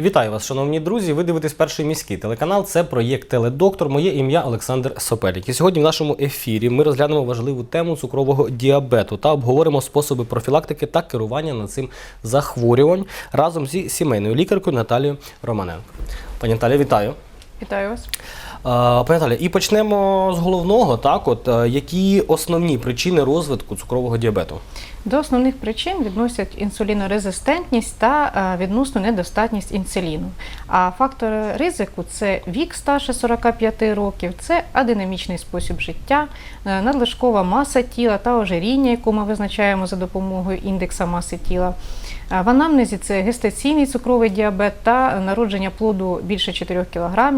Вітаю вас, шановні друзі. Ви дивитесь перший міський телеканал. Це проєкт Теледоктор. Моє ім'я Олександр Сопелік. І сьогодні в нашому ефірі ми розглянемо важливу тему цукрового діабету та обговоримо способи профілактики та керування над цим захворювань разом зі сімейною лікаркою Наталією Романенко. Пані Наталі, вітаю. Вітаю вас. Пані Наталі, і почнемо з головного. Так, от е, які основні причини розвитку цукрового діабету? До основних причин відносять інсулінорезистентність та е, відносну недостатність інсуліну. А фактори ризику це вік старше 45 років, це адинамічний спосіб життя, е, надлишкова маса тіла та ожиріння, яку ми визначаємо за допомогою індекса маси тіла. Е, В анамнезі це гестаційний цукровий діабет та народження плоду більше 4 кг,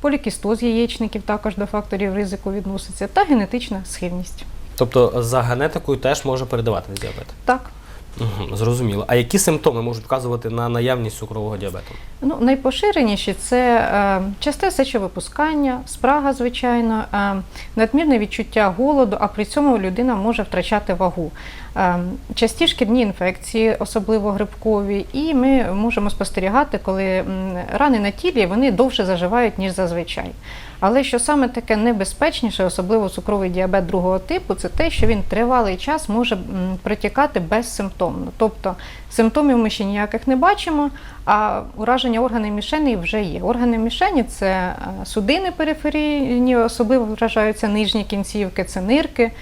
полікістоз яєчників також до факторів ризику відноситься, та генетична схильність. Тобто за генетикою теж може передаватись діабет. Так. Угу, зрозуміло. А які симптоми можуть вказувати на наявність цукрового діабету? Ну, найпоширеніші це е, часте сечовипускання, спрага, звичайно, е, надмірне відчуття голоду, а при цьому людина може втрачати вагу. Е, часті шкірні інфекції, особливо грибкові, і ми можемо спостерігати, коли рани на тілі вони довше заживають, ніж зазвичай. Але що саме таке небезпечніше, особливо цукровий діабет другого типу, це те, що він тривалий час може м, протікати безсимптомно. Тобто симптомів ми ще ніяких не бачимо, а ураження органів мішені вже є. Органи мішені це е, судини периферійні, особливо вражаються нижні кінцівки, це нирки,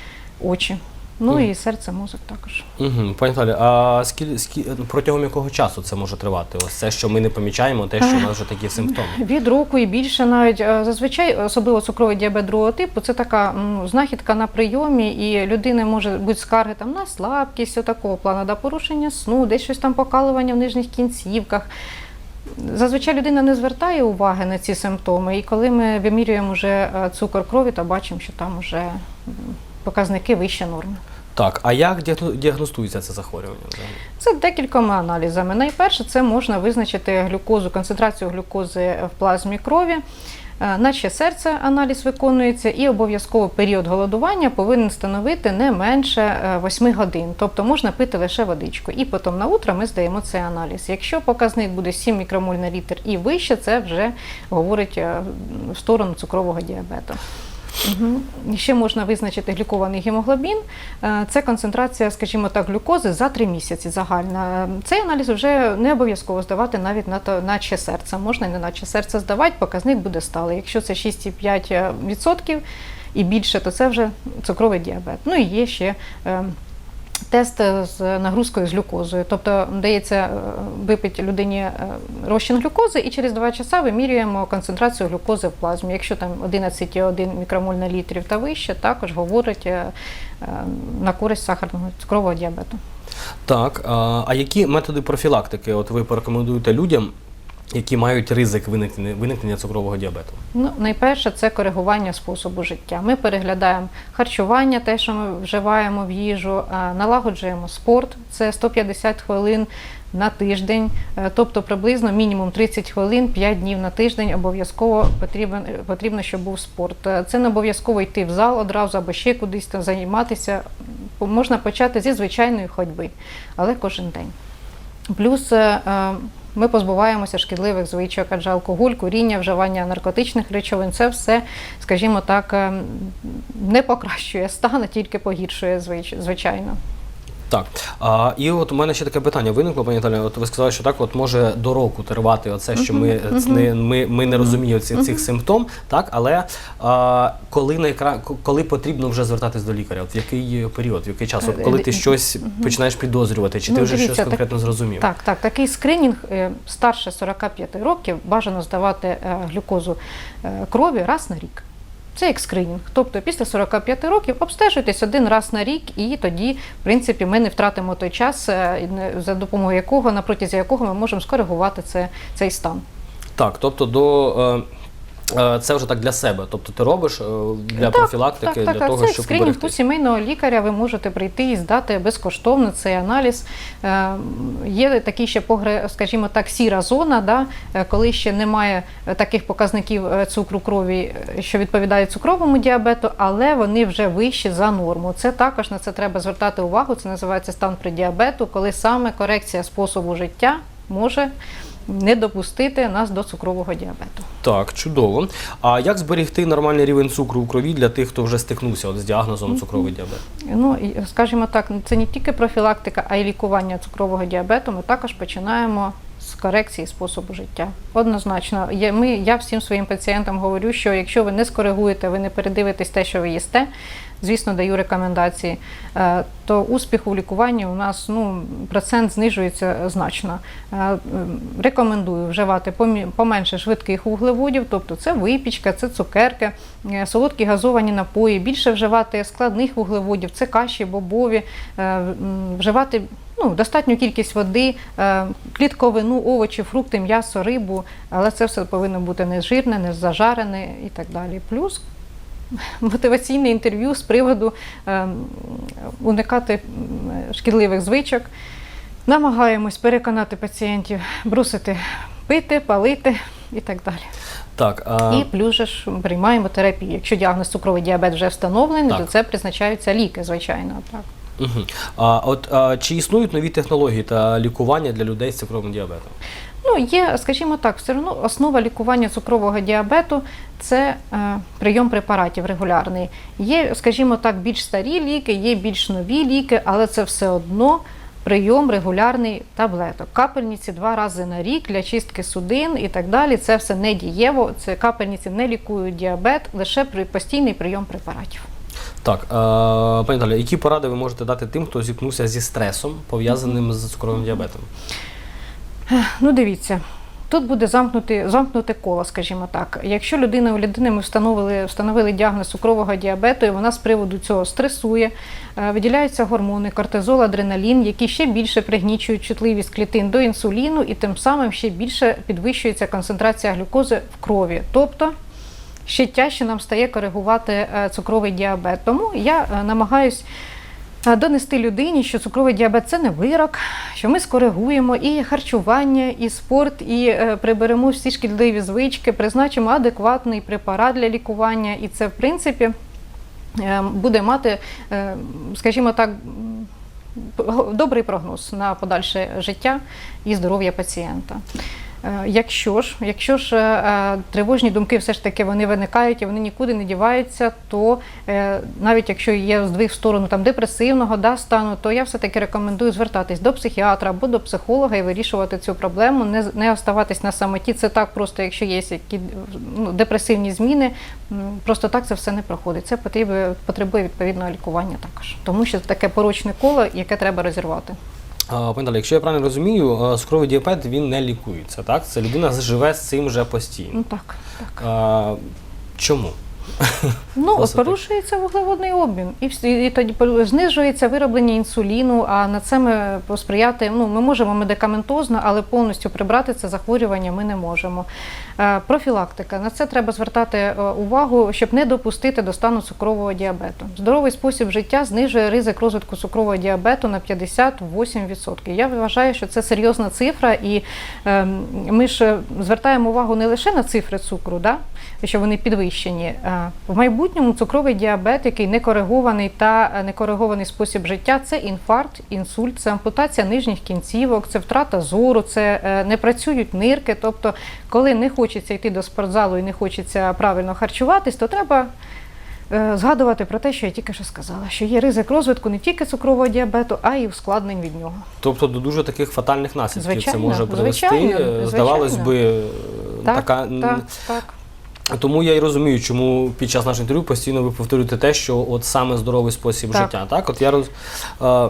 очі. Ну і серце, мозок також. Угу. Пані Наталі, а скіль, скіль, протягом якого часу це може тривати? Ось це, що ми не помічаємо, те, що у нас вже такі симптоми. Від року і більше навіть Е, зазвичай, особливо цукровий діабет другого типу, це така м, знахідка на прийомі, і людини може бути скарги там на слабкість, такого плану, да, порушення сну, десь щось там покалування в нижніх кінцівках. Зазвичай людина не звертає уваги на ці симптоми, і коли ми вимірюємо вже е, цукор крові, то бачимо, що там вже показники вище норми. Так, а як діагно- діагностується це захворювання? Це декількома аналізами. Найперше, це можна визначити глюкозу, концентрацію глюкози в плазмі крові. Е, Наче серце аналіз виконується, і обов'язково період голодування повинен становити не менше е, 8 годин. Тобто можна пити лише водичку. І потім на утро ми здаємо цей аналіз. Якщо показник буде 7 мікромоль на літр і вище, це вже говорить е, в сторону цукрового діабету. Угу. Ще можна визначити глікований гемоглобін. Е, Це концентрація, скажімо так, глюкози за три місяці загальна. Е, Цей аналіз вже не обов'язково здавати навіть на то, наче серце. Можна і не наче серце здавати, показник буде сталий. Якщо це 6,5% і більше, то це вже цукровий діабет. Ну і є ще. Тест з нагрузкою з глюкозою, тобто дається е, випити людині е, розчин глюкози, і через 2 часа вимірюємо концентрацію глюкози в плазмі. Якщо там 11,1 мікромоль на літрів та вище, також говорить е, на користь сахарного цукрового діабету. Так, а які методи профілактики от ви порекомендуєте людям, які мають ризик виникнення, виникнення цукрового діабету? Ну, найперше це коригування способу життя. Ми переглядаємо харчування, те, що ми вживаємо в їжу, налагоджуємо спорт, це 150 хвилин на тиждень, е, тобто приблизно мінімум 30 хвилин, 5 днів на тиждень обов'язково потрібен, потрібно, щоб був спорт. Е, Це не обов'язково йти в зал одразу або ще кудись там займатися. Можна почати зі звичайної ходьби, але кожен день. Плюс е, е, ми позбуваємося шкідливих звичок, адже алкоголь, куріння, вживання наркотичних речовин це все, скажімо так, е, не покращує стан, а тільки погіршує звичайно. Так. А, і от у мене ще таке питання виникло, пані Наталя. От ви сказали, що так от може до року тривати оце, що ми, не, ми, ми не розуміємо ці, цих симптом, так, але а, коли, найкра... коли потрібно вже звертатись до лікаря? От в який період, в який час? От Е, коли ти д- щось починаєш підозрювати, чи ти Ну, вже дивіться, щось так- конкретно зрозумів? Так, так, такий скринінг е, старше 45 років бажано здавати е, глюкозу е, крові раз на рік. Це як скринінг. Тобто після 45 років обстежуйтесь один раз на рік, і тоді, в принципі, ми не втратимо той час, е, за допомогою якого, на протязі якого ми можемо скоригувати це, цей стан. Так, тобто до. Е, Це вже так для себе. Тобто ти робиш е, для профілактики, так, так, для так. того, це щоб скринінг у сімейного лікаря. Ви можете прийти і здати безкоштовно цей аналіз. Е, Є такі ще скажімо так, сіра зона, да, коли ще немає таких показників цукру крові, що відповідають цукровому діабету, але вони вже вищі за норму. Це також на це треба звертати увагу. Це називається стан при діабету, коли саме корекція способу життя може не допустити нас до цукрового діабету. Так, чудово. А як зберегти нормальний рівень цукру в крові для тих, хто вже стикнувся от з діагнозом цукровий діабет? Ну, скажімо так, це не тільки профілактика, а й лікування цукрового діабету. Ми також починаємо з корекції способу життя. Однозначно, є, ми, я всім своїм пацієнтам говорю, що якщо ви не скоригуєте, ви не передивитесь те, що ви їсте, звісно, даю рекомендації, е, то успіх у лікуванні у нас ну, процент знижується значно. Е, Рекомендую вживати поменше швидких вуглеводів, тобто це випічка, це цукерки, е, солодкі газовані напої, більше вживати складних вуглеводів, це каші, бобові, вживати ну, достатню кількість води, е, клітковину, овочі, фрукти, м'ясо, рибу, але це все повинно бути не жирне, не зажарене і так далі. Плюс мотиваційне інтерв'ю з приводу е, уникати шкідливих звичок. Намагаємось переконати пацієнтів брусити пити, палити і так далі. Так, а, І плюс же ж приймаємо терапію. Якщо діагноз цукровий діабет вже встановлений, Так. то це призначаються ліки, звичайно. Так. Угу. а от а, чи існують нові технології та лікування для людей з цукровим діабетом? Ну, є, скажімо так, все одно основа лікування цукрового діабету це е, прийом препаратів регулярний. Є, скажімо так, більш старі ліки, є більш нові ліки, але це все одно прийом регулярний таблеток. Капельниці два рази на рік для чистки судин і так далі. Це все не дієво. Це капельниці не лікують діабет, лише при постійний прийом препаратів. Так, а, пані Наталі, які поради ви можете дати тим, хто зіткнувся зі стресом, пов'язаним з цукровим діабетом? Ну, дивіться. Тут буде замкнути, замкнуте коло, скажімо так. Якщо людина у людини ми встановили, встановили діагноз цукрового діабету, і вона з приводу цього стресує, е, виділяються гормони, кортизол, адреналін, які ще більше пригнічують чутливість клітин до інсуліну, і тим самим ще більше підвищується концентрація глюкози в крові. Тобто ще тяжче нам стає коригувати е, цукровий діабет. Тому я е, намагаюсь е, донести людині, що цукровий діабет це не вирок, що ми скоригуємо і харчування, і спорт, і приберемо всі шкідливі звички, призначимо адекватний препарат для лікування, і це в принципі буде мати, скажімо так. Добрий прогноз на подальше життя і здоров'я пацієнта. Е, Якщо ж, якщо ж е, тривожні думки все ж таки вони виникають і вони нікуди не діваються, то е, навіть якщо є здвиг в сторону там депресивного да, стану, то я все таки рекомендую звертатись до психіатра або до психолога і вирішувати цю проблему, не, з- не оставатись на самоті. Це так просто, якщо є які ну, депресивні зміни, просто так це все не проходить. Це потребує, потребує відповідного лікування також, тому що це таке порочне коло, яке треба розірвати. А, якщо я правильно розумію, скровий цукровий діабет він не лікується, так? Це людина живе з цим вже постійно. Ну так, так. А, чому? Ну, от порушується вуглеводний обмін, і, і тоді знижується вироблення інсуліну. А на це ми посприяти. Ну, ми можемо медикаментозно, але повністю прибрати це захворювання ми не можемо. Е, Профілактика на це треба звертати е, увагу, щоб не допустити до стану цукрового діабету. Здоровий спосіб життя знижує ризик розвитку цукрового діабету на 58%. Я вважаю, що це серйозна цифра, і е, ми ж звертаємо увагу не лише на цифри цукру, да? що вони підвищені. Е, В майбутньому цукровий діабет, який не коригований та е, некоригований спосіб життя, це інфаркт, інсульт, це ампутація нижніх кінцівок, це втрата зору, це е, не працюють нирки. Тобто, коли не хочеться йти до спортзалу і не хочеться правильно харчуватись, то треба. е, Згадувати про те, що я тільки що сказала, що є ризик розвитку не тільки цукрового діабету, а й ускладнень від нього. Тобто до дуже таких фатальних наслідків це може привести. звичайно, Е, Здавалось би, Так, така. так, так. Тому я і розумію, чому під час нашого інтерв'ю постійно ви повторюєте те, що от саме здоровий спосіб Так. життя. Так, от я роз. Е,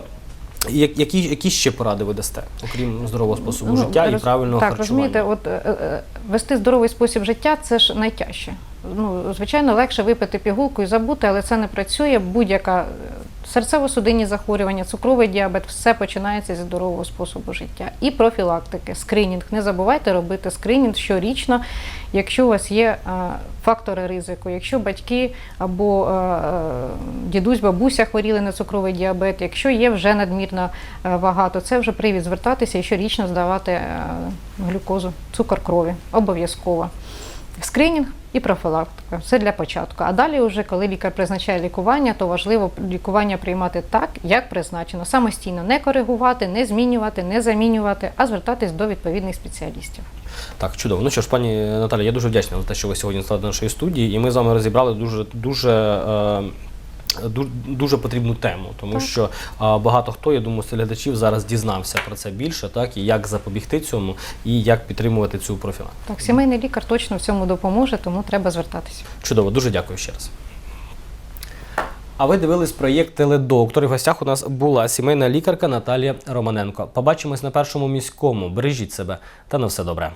які, які ще поради ви дасте, окрім здорового способу Ну, життя і роз- правильного так, харчування? розумієте, от е, е, вести здоровий спосіб життя це ж найтяжче. Ну, звичайно, легше випити пігулку і забути, але це не працює. Будь-яка е, серцево-судинні захворювання, цукровий діабет, все починається зі здорового способу життя. І профілактики, скринінг. Не забувайте робити скринінг щорічно, якщо у вас є е, фактори ризику, якщо батьки або е, е, дідусь, бабуся хворіли на цукровий діабет, якщо є вже надмірна вага, то це вже привід звертатися і щорічно здавати глюкозу, цукор крові. Обов'язково. Скринінг і профілактика. Це для початку. А далі, вже коли лікар призначає лікування, то важливо лікування приймати так, як призначено. Самостійно не коригувати, не змінювати, не замінювати, а звертатись до відповідних спеціалістів. Так, чудово. Ну що ж, пані Наталі, я дуже вдячна за те, що ви сьогодні стали до нашої студії, і ми з вами розібрали дуже дуже. Е, Дуже потрібну тему, тому Так. що а, багато хто, я думаю, глядачів зараз дізнався про це більше, так і як запобігти цьому, і як підтримувати цю профілактику. Так, сімейний лікар точно в цьому допоможе, тому треба звертатися. Чудово, дуже дякую ще раз. А ви дивились проєкт Теледоктор. В гостях у нас була сімейна лікарка Наталія Романенко. Побачимось на першому міському. Бережіть себе та на все добре.